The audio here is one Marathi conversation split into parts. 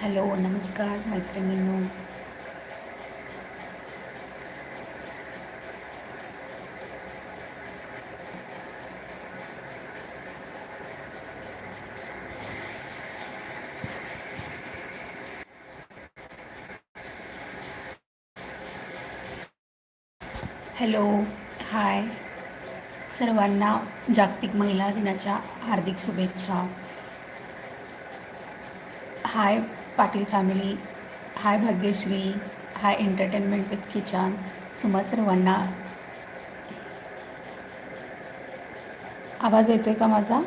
हॅलो नमस्कार मैत्रिणींनो. Hello hi. सर्वांना जागतिक महिला दिनाच्या हार्दिक शुभेच्छा. Hi Patil family hi Bhagyashree hi entertainment with kitchen तुम्हा सर्वांना. आवाज येतो आहे का माझा?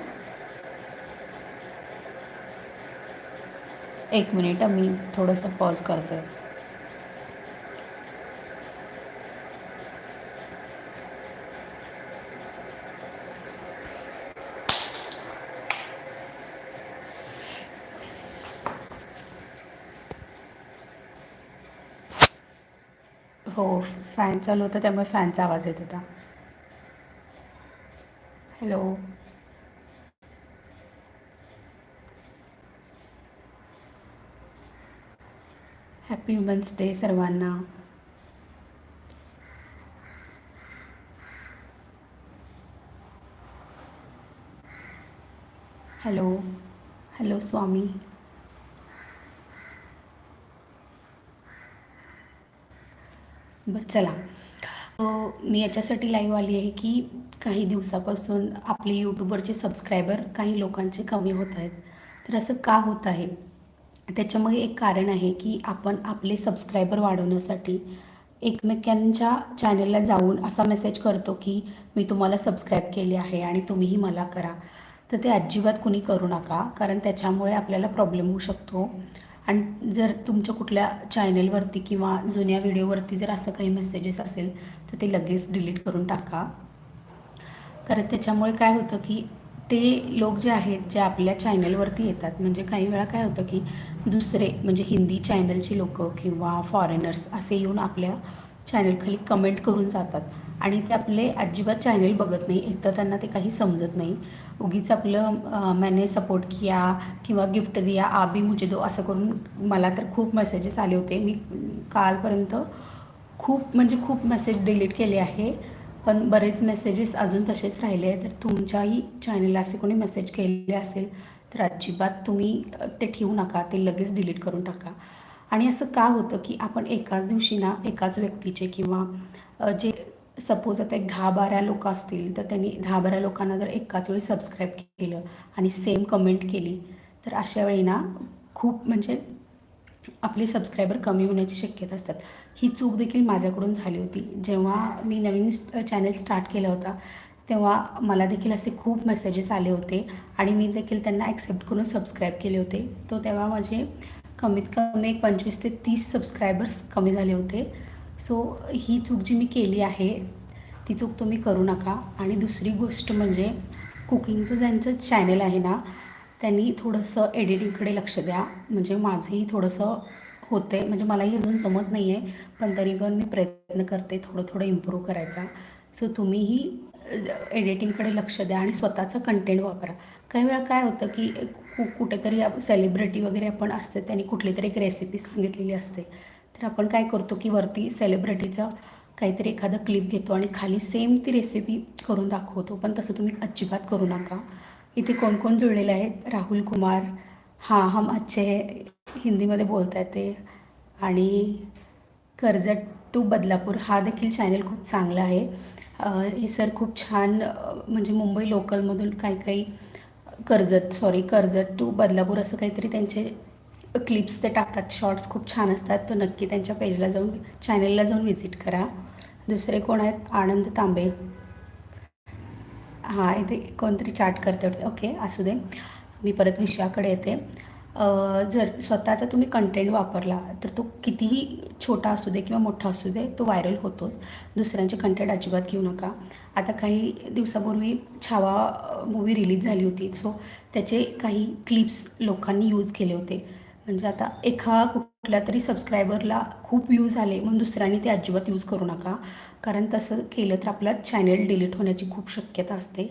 एक मिनिट मी थोडंसं पॉज करते. हो फॅन चालू होता त्यामुळे फॅनचा आवाज येत होता. हॅलो हॅपी वुमन्स डे सर्वांना. Hello hello Swami. बरं चला. मी याच्यासाठी लाईव्ह आली आहे की काही दिवसापासून आपले यूट्यूबवरचे सबस्क्रायबर काही लोकांचे कमी होत आहेत. तर असं का होत आहे? त्याच्यामध्ये एक कारण आहे की आपण आपले सबस्क्रायबर वाढवण्यासाठी एकमेकांच्या चॅनलला जाऊन असा मेसेज करतो की मी तुम्हाला सबस्क्राईब केले आहे आणि तुम्हीही मला करा. तर ते अजिबात कुणी करू नका कारण त्याच्यामुळे आपल्याला प्रॉब्लेम होऊ शकतो. आणि जर तुमच्या कुठल्या चॅनलवरती किंवा जुन्या व्हिडिओवरती जर असं काही मेसेजेस असेल तर ते लगेच डिलीट करून टाका. कारण त्याच्यामुळे काय होतं की ते लोक जे आहेत जे आपल्या चॅनलवरती येतात म्हणजे काही वेळा काय होतं की दुसरे म्हणजे हिंदी चॅनलचे लोक किंवा फॉरेनर्स असे येऊन आपल्या चॅनलखाली कमेंट करून जातात. आणि ते आपले अजिबात चॅनेल बघत नाही. एक तर त्यांना ते काही समजत नाही. उगीच आपलं मॅने सपोर्ट किया किंवा गिफ्ट दिया आबी मुझे दो असं करून मला तर खूप मेसेजेस आले होते. मी कालपर्यंत खूप म्हणजे खूप मेसेज डिलीट केले आहे. पण बरेच मेसेजेस अजून तसेच राहिले तर तुमच्याही चॅनलला असे कोणी मेसेज केले असेल तर अजिबात तुम्ही ते ठेवू नका. ते लगेच डिलीट करून टाका. आणि असं का होतं की आपण एकाच दिवशी ना एकाच व्यक्तीचे किंवा जे सपोज आता एक दहा बारा लोक असतील तर त्यांनी दहा बारा लोकांना जर एकाच वेळी सबस्क्राईब केलं आणि सेम कमेंट केली तर अशा वेळी ना खूप म्हणजे आपले सबस्क्रायबर कमी होण्याची शक्यता असतात. ही चूक देखील माझ्याकडून झाली होती. जेव्हा मी नवीन चॅनल स्टार्ट केला होता तेव्हा मला देखील असे खूप मेसेजेस आले होते आणि मी देखील त्यांना ॲक्सेप्ट करून सबस्क्राईब केले होते. तो तेव्हा माझे कमीत कमी एक पंचवीस ते तीस सबस्क्रायबर्स कमी झाले होते. सो ही चूक जी मी केली आहे ती चूक तुम्ही करू नका. आणि दुसरी गोष्ट म्हणजे कुकिंगचं ज्यांचं चॅनल आहे ना त्यांनी थोडंसं एडिटिंगकडे लक्ष द्या. म्हणजे माझंही थोडंसं होतं आहे म्हणजे मलाही अजून जमत नाही आहे पण तरी पण मी प्रयत्न करते थोडं थोडं इम्प्रूव्ह करायचा. सो तुम्हीही एडिटिंगकडे लक्ष द्या आणि स्वतःचं कंटेंट वापरा. काही वेळा काय होतं की कु कुठेतरी सेलिब्रिटी वगैरे आपण असते त्यांनी कुठली तरी एक रेसिपी सांगितलेली असते. तर आपण काय करतो की वरती सेलिब्रिटीचं काहीतरी एखादं क्लिप घेतो आणि खाली सेम ती रेसिपी करून दाखवतो. पण तसं तुम्ही अजिबात करू नका. इथे कोण कोण जुळलेले आहेत? राहुल कुमार हां हम अच्छे हिंदीमध्ये बोलत आहेत ते. आणि कर्जत टू बदलापूर हा देखील चॅनल खूप चांगला आहे. हे सर खूप छान म्हणजे मुंबई लोकलमधून काही काही कर्जत सॉरी कर्जत टू बदलापूर असं काहीतरी त्यांचे क्लिप्स ते टाकतात. शॉर्ट्स खूप छान असतात. तर नक्की त्यांच्या पेजला जाऊन चॅनलला जाऊन व्हिजिट करा. दुसरे कोण आहेत? आनंद तांबे. हां इथे कोणतरी चाट करते ओके असू दे. मी परत विषयाकडे येते. जर स्वतःचा तुम्ही कंटेंट वापरला तर तो कितीही छोटा असू दे किंवा मोठा असू दे तो व्हायरल होतोच. दुसऱ्यांचे कंटेंट अजिबात घेऊ नका. आता काही दिवसापूर्वी छावा मूवी रिलीज झाली होती. सो त्याचे काही क्लिप्स लोकांनी यूज केले होते. म्हणजे आता एका कुठल्या तरी सबस्क्रायबरला खूप व्ह्यूज आले म्हणून दुसऱ्याने ते अजिबात यूज करू नका. कारण तसं केलं तर आपला चॅनल डिलीट होण्याची खूप शक्यता असते.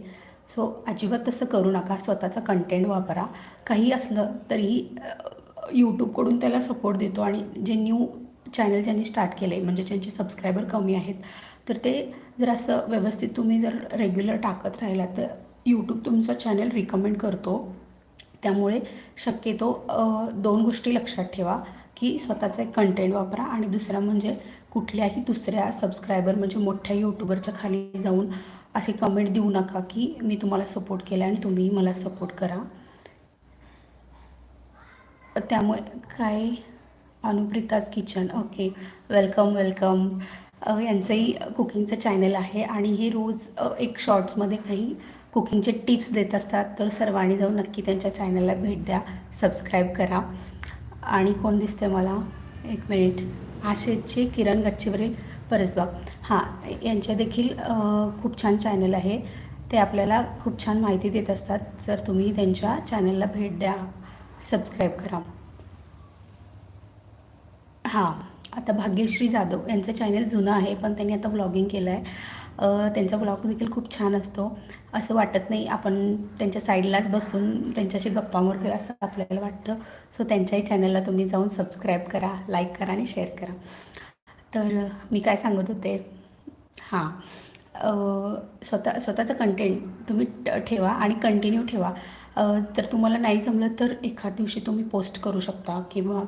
सो अजिबात तसं करू नका. स्वतःचा कंटेंट वापरा. काही असलं तरीही यूट्यूबकडून त्याला सपोर्ट देतो. आणि जे न्यू चॅनल ज्यांनी स्टार्ट केलं आहे म्हणजे ज्यांचे सबस्क्रायबर कमी आहेत तर ते जर असं व्यवस्थित तुम्ही जर रेग्युलर टाकत राहिला तर यूट्यूब तुमचं चॅनल रिकमेंड करतो. त्यामुळे शक्यतो दोन गोष्टी लक्षात ठेवा की स्वतःचा एक कंटेंट वापरा आणि दुसरा म्हणजे कुठल्याही दुसऱ्या सबस्क्रायबर म्हणजे मोठ्या यूट्यूबरच्या खाली जाऊन असे कमेंट देऊ नका की मी तुम्हाला सपोर्ट केला आणि तुम्ही मला सपोर्ट करा. त्यामुळे काय? अनुप्रिताज किचन ओके वेलकम वेलकम यांचंही कुकिंगचं चॅनल आहे आणि हे रोज एक शॉर्ट्समध्ये काही कुकिंगचे टिप्स देत असतात तर सर्वांनी जाऊन नक्की त्यांच्या चॅनलला भेट द्या सबस्क्राईब करा. आणि कोण दिसते मला? एक मिनिट. आशेचे किरण गच्चीवरील परसबाग. हां यांच्या देखील खूप छान चॅनल आहे. ते आपल्याला खूप छान माहिती देत असतात. जर तुम्ही त्यांच्या चॅनलला भेट द्या सबस्क्राईब करा. हां आता भाग्यश्री जाधव यांचं चॅनल जुनं आहे पण त्यांनी आता ब्लॉगिंग केलं आहे त्यांचा ब्लॉग देखील खूप छान असतो. असं वाटत नाही आपण त्यांच्या साईडलाच बसून त्यांच्याशी गप्पा मारतो असं आपल्याला वाटतं. सो त्यांच्याही चॅनलला तुम्ही जाऊन सबस्क्राईब करा लाईक करा आणि शेअर करा. तर मी काय सांगत होते? हां. स्वतः स्वतःचं कंटेंट तुम्ही ठेवा आणि कंटिन्यू ठेवा. जर तुम्हाला नाही जमलं तर एखाद दिवशी तुम्ही पोस्ट करू शकता किंवा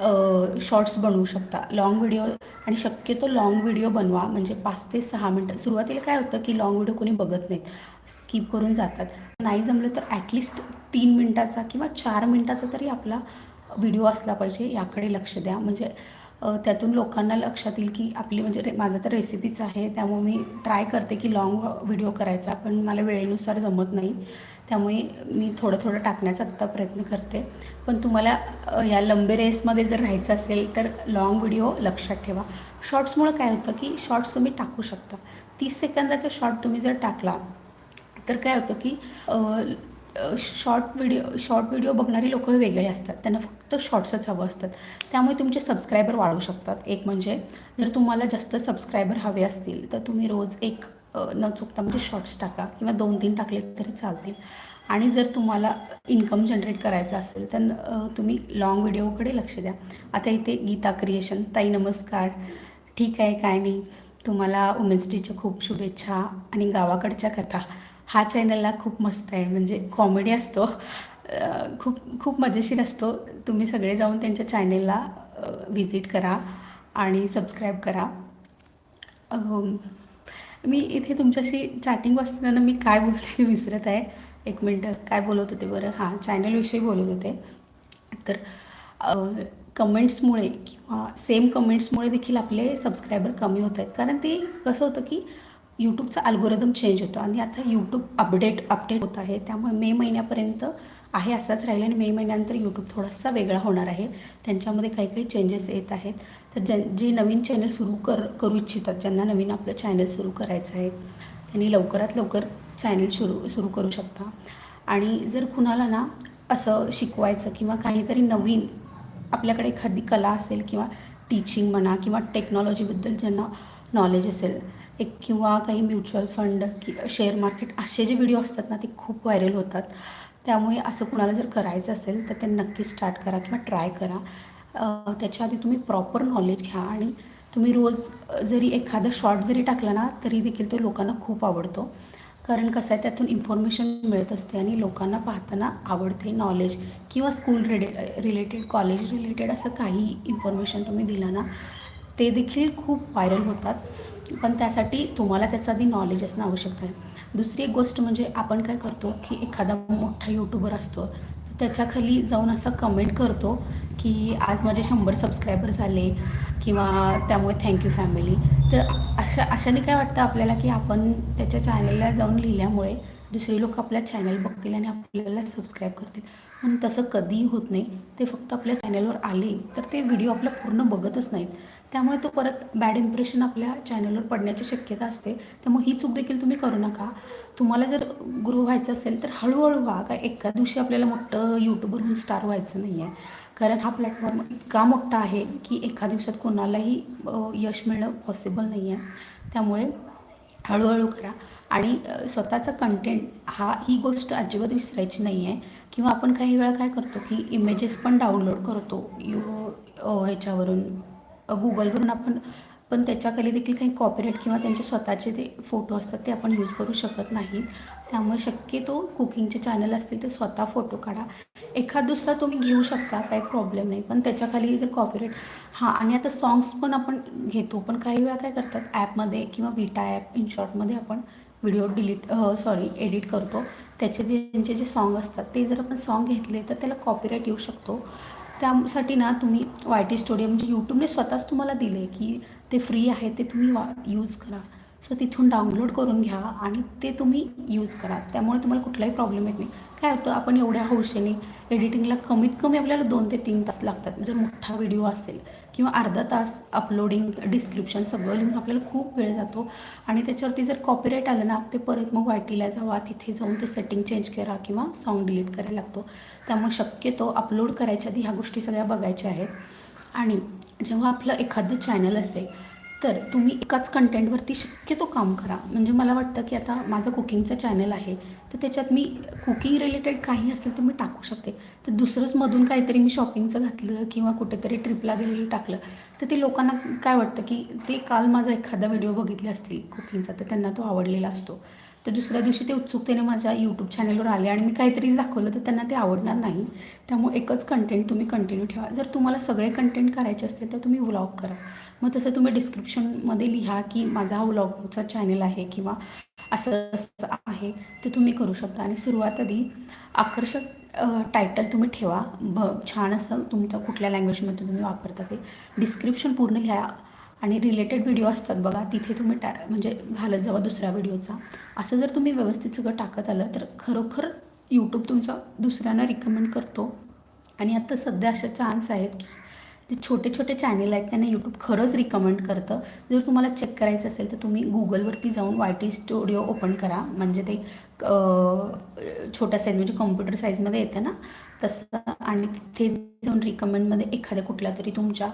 शॉर्ट्स बनवू शकता. लाँग व्हिडिओ आणि शक्यतो लाँग व्हिडिओ बनवा. म्हणजे पाच ते सहा मिनटं. सुरुवातीला काय होतं की लाँग व्हिडिओ कोणी बघत नाहीत. स्किप करून जातात. नाही जमलं तर ॲटलिस्ट तीन मिनटाचा किंवा चार मिनटाचा तरी आपला व्हिडिओ असला पाहिजे. याकडे लक्ष द्या. म्हणजे त्यातून लोकांना लक्षात येईल की आपली म्हणजे रे माझं तर रेसिपीच आहे. त्यामुळे मी ट्राय करते की लाँग व्हिडिओ करायचा. पण मला वेळेनुसार जमत नाही. त्यामुळे मी थोडं थोडं टाकण्याचा आत्ता प्रयत्न करते. पण तुम्हाला या लंबे रेसमध्ये जर राहायचं असेल तर लाँग व्हिडिओ लक्षात ठेवा. शॉर्ट्समुळं काय होतं की शॉर्ट्स तुम्ही टाकू शकता. तीस सेकंदाचा शॉर्ट तुम्ही जर टाकला तर काय होतं की शॉर्ट व्हिडिओ शॉर्ट व्हिडिओ बघणारी लोक वेगळे असतात. त्यांना फक्त शॉर्ट्सच हवं असतात. त्यामुळे तुमचे सबस्क्रायबर वाढू शकतात. एक म्हणजे जर तुम्हाला जास्त सबस्क्रायबर हवे असतील तर तुम्ही रोज एक न चुकता म्हणजे शॉर्ट्स टाका किंवा दोन तीन टाकले तरी चालतील. आणि जर तुम्हाला इन्कम जनरेट करायचं असेल तर तुम्ही लाँग व्हिडिओकडे लक्ष द्या. आता इथे गीता क्रिएशन ताई नमस्कार. ठीक आहे काय नाही. तुम्हाला वुमेन्स डेच्या खूप शुभेच्छा आणि गावाकडच्या कथा. हा चॅनलला खूप मस्त आहे म्हणजे कॉमेडी असतो. खूप खूप मजेशीर असतो. तुम्ही सगळे जाऊन त्यांच्या चॅनेलला व्हिजिट करा आणि सबस्क्राईब करा. मी इथे तुमच्याशी चॅटिंग वाचताना मी काय बोलते विसरत आहे. एक मिनटं काय बोलत होते बरं? हां चॅनलविषयी बोलत होते. तर कमेंट्समुळे किंवा सेम कमेंट्समुळे देखील आपले सबस्क्रायबर कमी होत आहेत. कारण ते कसं होतं की यूट्यूबचा अल्गोरिदम चेंज होतो आणि आता यूट्यूब अपडेट अपडेट होत आहे. त्यामुळे मे महिन्यापर्यंत आहे असाच राहील आणि मे महिन्यानंतर यूट्यूब थोडासा वेगळा होणार आहे. त्यांच्यामध्ये काही काही चेंजेस येत आहेत. तर ज्यां जे नवीन चॅनल सुरू कर करू इच्छितात ज्यांना नवीन आपलं चॅनल सुरू करायचं आहे त्यांनी लवकरात लवकर चॅनल सुरू सुरू करू शकता. आणि जर कुणाला ना असं शिकवायचं किंवा काहीतरी नवीन आपल्याकडे एखादी कला असेल किंवा टीचिंग म्हणा किंवा टेक्नॉलॉजीबद्दल ज्यांना नॉलेज असेल एक किंवा काही म्युच्युअल फंड कि शेअर मार्केट असे जे व्हिडिओ असतात ना ते खूप व्हायरल होतात. त्यामुळे असं कुणाला जर करायचं असेल तर ते नक्की स्टार्ट करा किंवा ट्राय करा. त्याच्याआधी त्याच्या आधी तुम्ही प्रॉपर नॉलेज घ्या आणि तुम्ही रोज जरी एखादा शॉर्ट जरी टाकला ना तरी देखील तो लोकांना खूप आवडतो. कारण कसं आहे त्यातून इन्फॉर्मेशन मिळत असते आणि लोकांना पाहताना आवडते नॉलेज किंवा स्कूल रिले रिलेटेड कॉलेज रिलेटेड असं काही इन्फॉर्मेशन तुम्ही दिला ना ते देखील खूप व्हायरल होतात. पण त्यासाठी तुम्हाला त्याचं आधी नॉलेज असणं आवश्यक आहे. दुसरी एक गोष्ट म्हणजे आपण काय करतो की एखादा मोठा यूट्यूबर असतो त्याच्याखाली जाऊन असं कमेंट करतो की आज माझे शंभर सबस्क्रायबर झाले किंवा त्यामुळे थँक्यू फॅमिली तर अशा अशाने काय वाटतं आपल्याला की आपण त्याच्या चॅनलला जाऊन लिहिल्यामुळे दुसरे लोक आपल्या चॅनल बघतील आणि आपल्याला सबस्क्राईब करतील. पण तसं कधीही होत नाही. ते फक्त आपल्या चॅनलवर आले तर ते व्हिडिओ आपला पूर्ण बघतच नाहीत. त्यामुळे तो परत बॅड इम्प्रेशन आपल्या चॅनलवर पडण्याची शक्यता असते. त्यामुळे ही चूक देखील तुम्ही करू नका. तुम्हाला जर ग्रो व्हायचं असेल तर हळूहळू व्हा का एका दिवशी आपल्याला मोठं यूट्यूबर स्टार व्हायचं नाही आहे कारण हा प्लॅटफॉर्म इतका मोठा आहे की एका दिवसात कोणालाही यश मिळणं पॉसिबल नाही आहे त्यामुळे हळूहळू करा. आणि स्वतःचा कंटेंट हा ही गोष्ट अजिबात विसरायची नाही आहे किंवा आपण काही वेळा काय करतो की इमेजेस पण डाउनलोड करतो. यू ह्याच्यावरून. गुगलवरून आपण पण त्याच्याखाली देखील काही कॉपीराईट किंवा त्यांचे स्वतःचे जे फोटो असतात ते आपण यूज करू शकत नाहीत. त्यामुळे शक्यतो कुकिंगचे चॅनल असतील ते स्वतः फोटो काढा. एखाद दुसरा तुम्ही घेऊ शकता काही प्रॉब्लेम नाही. पण त्याच्याखाली जे कॉपीराईट हां आणि आता सॉंग्स पण आपण घेतो पण काही वेळा काय करतात ॲपमध्ये किंवा विटा ॲप इनशॉर्टमध्ये आपण व्हिडिओ डिलीट सॉरी एडिट करतो. त्याचे जे त्यांचे जे सॉन्ग असतात ते जर आपण सॉन्ग घेतले तर त्याला कॉपीराईट येऊ शकतो. त्यासाठी ना तुम्ही वाय टी स्टुडिओ म्हणजे यूट्यूबने स्वतःच तुम्हाला दिले की ते फ्री आहे ते तुम्ही वा यूज करा. सो तिथून डाउनलोड करून घ्या आणि ते तुम्ही यूज करा. त्यामुळे तुम्हाला कुठलाही प्रॉब्लेम येत नाही. काय होतं आपण एवढ्या हौशेने एडिटिंगला कमीत कमी आपल्याला दोन ते तीन तास लागतात. जर मोठा व्हिडिओ असेल किंवा अर्धा तास अपलोडिंग डिस्क्रिप्शन सगळं लिहून आपल्याला खूप वेळ जातो आणि त्याच्यावरती जर कॉपीराईट आलं ना ते परत मग वाटीला जावा तिथे जाऊन ते सेटिंग चेंज करा किंवा सॉन्ग डिलीट करायला लागतो. त्यामुळे शक्यतो अपलोड करायच्या आधी ह्या गोष्टी सगळ्या बघायच्या आहेत. आणि जेव्हा आपलं एखादं चॅनल असेल तर तुम्ही एकाच कंटेंटवरती शक्यतो काम करा. म्हणजे मला वाटतं की आता माझं कुकिंगचं चॅनल आहे तर त्याच्यात मी कुकिंग रिलेटेड काही असेल तर मी टाकू शकते. तर दुसरंच मधून काहीतरी मी शॉपिंगचं घातलं किंवा कुठेतरी ट्रिपला गेलेलं टाकलं तर ते लोकांना काय वाटतं की ते काल माझा एखादा व्हिडिओ बघितले असतील कुकिंगचा तर त्यांना तो आवडलेला असतो. तर दुसऱ्या दिवशी ते उत्सुकतेने माझ्या यूट्यूब चॅनलवर आले आणि मी काहीतरीच दाखवलं तर त्यांना ते आवडणार नाही. त्यामुळे एकच कंटेंट तुम्ही कंटिन्यू ठेवा. जर तुम्हाला सगळे कंटेंट करायचे असतील तर तुम्ही व्लॉग करा. मग तसं तुम्ही डिस्क्रिप्शनमध्ये लिहा की माझा हा व्लॉगचा चॅनल आहे किंवा असं असं आहे ते तुम्ही करू शकता. आणि सुरुवात आधी आकर्षक टायटल तुम्ही ठेवा. ब छान असं तुमच्या कुठल्या लँग्वेजमध्ये तुम्ही वापरता ते. डिस्क्रिप्शन पूर्ण लिहा. आणि रिलेटेड व्हिडिओ असतात बघा तिथे तुम्ही टा म्हणजे घालत जावा दुसऱ्या व्हिडिओचा असं जर तुम्ही व्यवस्थित सगळं टाकत आलं तर खरोखर यूट्यूब तुमचा दुसऱ्यांना रिकमेंड करतो. आणि आत्ता सध्या अशा चान्स आहेत की जे छोटे छोटे चॅनेल आहेत त्यांना यूट्यूब खरंच रिकमेंड करतं. जर तुम्हाला चेक करायचं असेल तर तुम्ही गुगलवरती जाऊन वाय टी स्टुडिओ ओपन करा. म्हणजे ते छोट्या साईज म्हणजे कॉम्प्युटर साईजमध्ये येतं ना तसं. आणि तिथे जाऊन रिकमेंडमध्ये एखाद्या कुठल्या तरी तुमच्या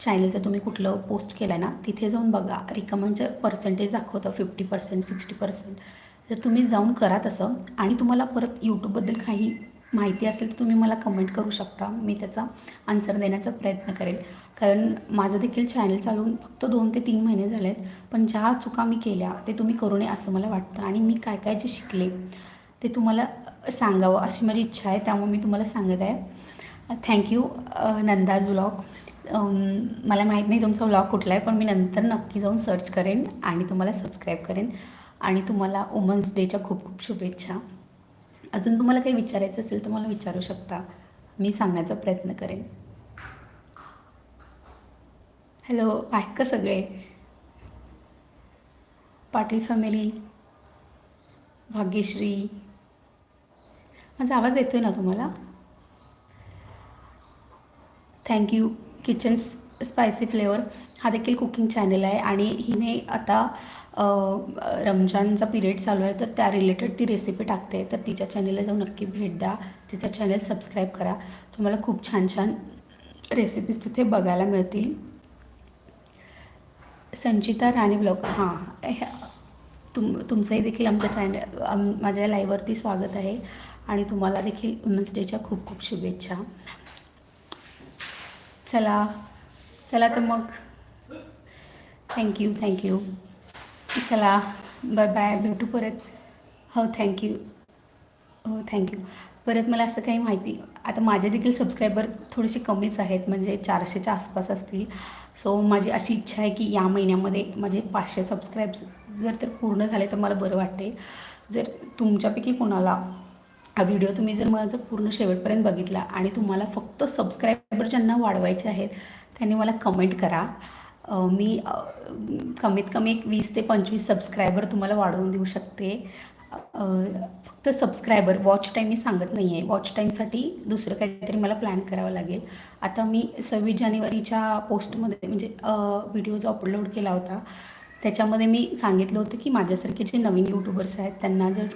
चॅनलचं तुम्ही कुठलं पोस्ट केलं आहे ना तिथे जाऊन बघा. रिकमेंडचं पर्सेंटेज दाखवतं फिफ्टी पर्सेंट सिक्स्टी पर्सेंट जर तुम्ही जाऊन करा तसं. आणि तुम्हाला परत यूट्यूबबद्दल काही माहिती असेल तर तुम्ही मला कमेंट करू शकता. मी त्याचा आन्सर देण्याचा प्रयत्न करेल. कारण माझं देखील चॅनल चालवून फक्त दोन ते तीन महिने झाले आहेत पण ज्या चुका मी केल्या ते तुम्ही करू नये असं मला वाटतं. आणि मी काय काय जे शिकले ते तुम्हाला सांगावं अशी माझी इच्छा आहे. त्यामुळे मी तुम्हाला सांगत आहे. थँक्यू नंदाज ब्लॉग मला माहीत नाही तुमचा व्लॉग कुठला आहे पण मी नंतर नक्की जाऊन सर्च करेन आणि तुम्हाला सबस्क्राईब करेन. आणि तुम्हाला वुमन्स डेच्या खूप खूप शुभेच्छा. अजून तुम्हाला काही विचारायचं असेल तर मला विचारू शकता. मी सांगण्याचा प्रयत्न करेन. हॅलो आहेत का सगळे? पाटील फॅमिली भाग्यश्री. माझा आवाज येतो आहे ना तुम्हाला? थँक्यू किचन स्पायसी फ्लेवर हा देखील कुकिंग चॅनल आहे आणि हिने आता रमजानचा पिरियड चालू आहे तर त्या रिलेटेड ती रेसिपी टाकते. तर तिच्या चॅनलला जाऊन नक्की भेट द्या. तिचं चॅनल सबस्क्राईब करा. तुम्हाला खूप छान छान रेसिपीज तिथे बघायला मिळतील. संचिता राणे ब्लॉग हां. ह्या- तुम तुमचंही देखील आमच्या चॅनल आम माझ्या लाईव्हवरती स्वागत आहे. आणि तुम्हाला देखील वुमन्स डेच्या खूप खूप शुभेच्छा. चला चला तर मग. थँक्यू थँक्यू चला बाय बाय भेटू परत. हो थँक्यू हो थँक्यू परत मला असं काही माहिती आता माझे देखील सबस्क्रायबर थोडेसे कमीच आहेत म्हणजे चारशेच्या आसपास असतील. सो माझी अशी इच्छा आहे की या महिन्यामध्ये माझे पाचशे सबस्क्राईब जर तर पूर्ण झाले तर मला बरं वाटते. जर तुमच्यापैकी कोणाला हा व्हिडिओ तुम्ही जर माझा पूर्ण शेवटपर्यंत बघितला आणि तुम्हाला फक्त सबस्क्रायबर ज्यांना वाढवायचे आहेत त्यांनी मला कमेंट करा. मी कमीत कमी एक वीस ते पंचवीस सबस्क्रायबर तुम्हाला वाढवून देऊ शकते. फक्त सबस्क्रायबर वॉच टाईम मी सांगत नाही आहे वॉच टाईमसाठी दुसरं काहीतरी मला प्लॅन करावं लागेल. आता मी सव्वीस जानेवारीच्या पोस्टमध्ये म्हणजे व्हिडिओ जो अपलोड केला होता त्याच्यामध्ये मी सांगितलं होतं की माझ्यासारखे जे नवीन यूट्यूबर्स आहेत त्यांना जर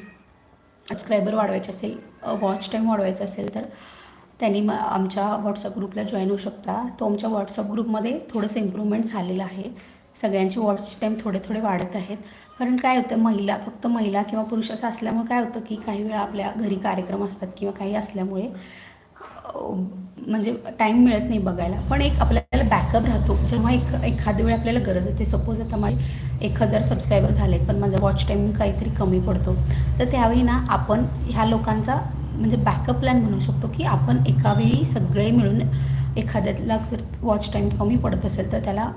सबस्क्रायबर वाढवायचे असेल वॉच टाईम वाढवायचा असेल तर त्यांनी म आमच्या व्हॉट्सअप ग्रुपला जॉईन होऊ शकता. तो आमच्या व्हॉट्सअप ग्रुपमध्ये थोडंसं इम्प्रूव्हमेंट झालेलं आहे. सगळ्यांचे वॉच टाईम थोडे थोडे वाढत आहेत. कारण काय होतं महिला फक्त महिला किंवा पुरुष असं असल्यामुळे काय होतं की काही वेळा आपल्या घरी कार्यक्रम असतात किंवा काही असल्यामुळे म्हणजे टाईम मिळत नाही बघायला. पण एक आपल्याला बॅकअप राहतो. जेव्हा एक एखाद्या वेळी आपल्याला गरज असते. सपोज आता माझे एक हजार सबस्क्रायबर झालेत पण माझा वॉच टाईम काहीतरी कमी पडतो. तर त्यावेळी ना आपण ह्या लोकांचा म्हणजे बॅकअप प्लॅन म्हणू शकतो की आपण एकावेळी सगळे मिळून एखाद्याला जर वॉच टाईम कमी पडत असेल तर त्याला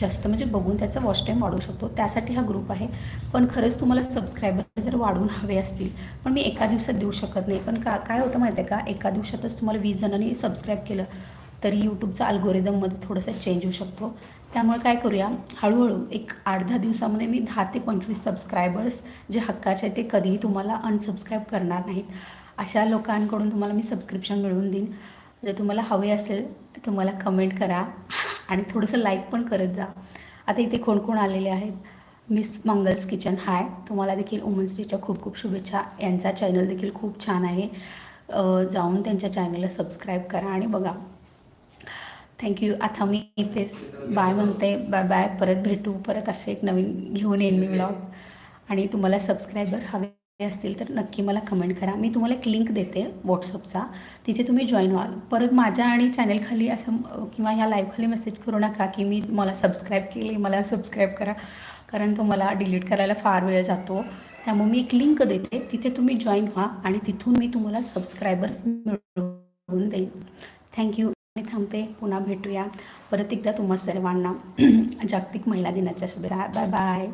जास्त म्हणजे बघून त्याचा वॉच टाईम वाढवू शकतो. त्यासाठी हा ग्रुप आहे. पण खरंच तुम्हाला सबस्क्रायबर जर वाढवून हवे असतील पण मी एका दिवसात देऊ शकत नाही. पण का काय होतं माहिती आहे का? एका दिवसातच तुम्हाला वीस जणांनी सबस्क्राईब केलं तरी यूट्यूबचा अल्गोरिदममध्ये थोडंसं चेंज होऊ शकतो. त्यामुळे काय करूया? हळूहळू एक आठ दहा दिवसामध्ये मी दहा ते पंचवीस सबस्क्रायबर्स जे हक्काचे आहेत ते कधीही तुम्हाला अनसबस्क्राईब करणार नाहीत. अशा लोकांकडून तुम्हाला मी सबस्क्रिप्शन मिळवून देईन. जर तुम्हाला हवे असेल तर तुम्हाला कमेंट करा आणि थोडंसं लाईक पण करत जा. आता इथे कोण कोण आलेले आहेत? मिस मंगल्स किचन हाय तुम्हाला देखील वुमन्स डेच्या खूप खूप शुभेच्छा. यांचा चॅनल देखील खूप छान आहे. जाऊन त्यांच्या चॅनलला सबस्क्राईब करा आणि बघा. थँक्यू आता मी इथेच बाय म्हणते. बाय बाय परत भेटू. परत असे एक नवीन घेऊन येईन मी ब्लॉग आणि तुम्हाला सबस्क्रायबर हवे असतील तर नक्की मला कमेंट करा. मी तुम्हाला एक लिंक देते व्हॉट्सअपचा तिथे तुम्ही जॉईन व्हाल परत माझ्या आणि चॅनलखाली असं किंवा ह्या लाईव्हखाली मेसेज करू नका की मी मला सबस्क्राईब केली मला सबस्क्राईब करा. कारण तो मला डिलीट करायला फार वेळ जातो. त्यामुळे मी एक लिंक देते. तिथे तुम्ही जॉईन व्हा आणि तिथून मी तुम्हाला सबस्क्रायबर्स मिळवून देईन. थँक्यू मी थांबते. पुन्हा भेटूया. परत एकदा तुम्हा सर्वांना जागतिक महिला दिनाच्या शुभेच्छा. Bye bye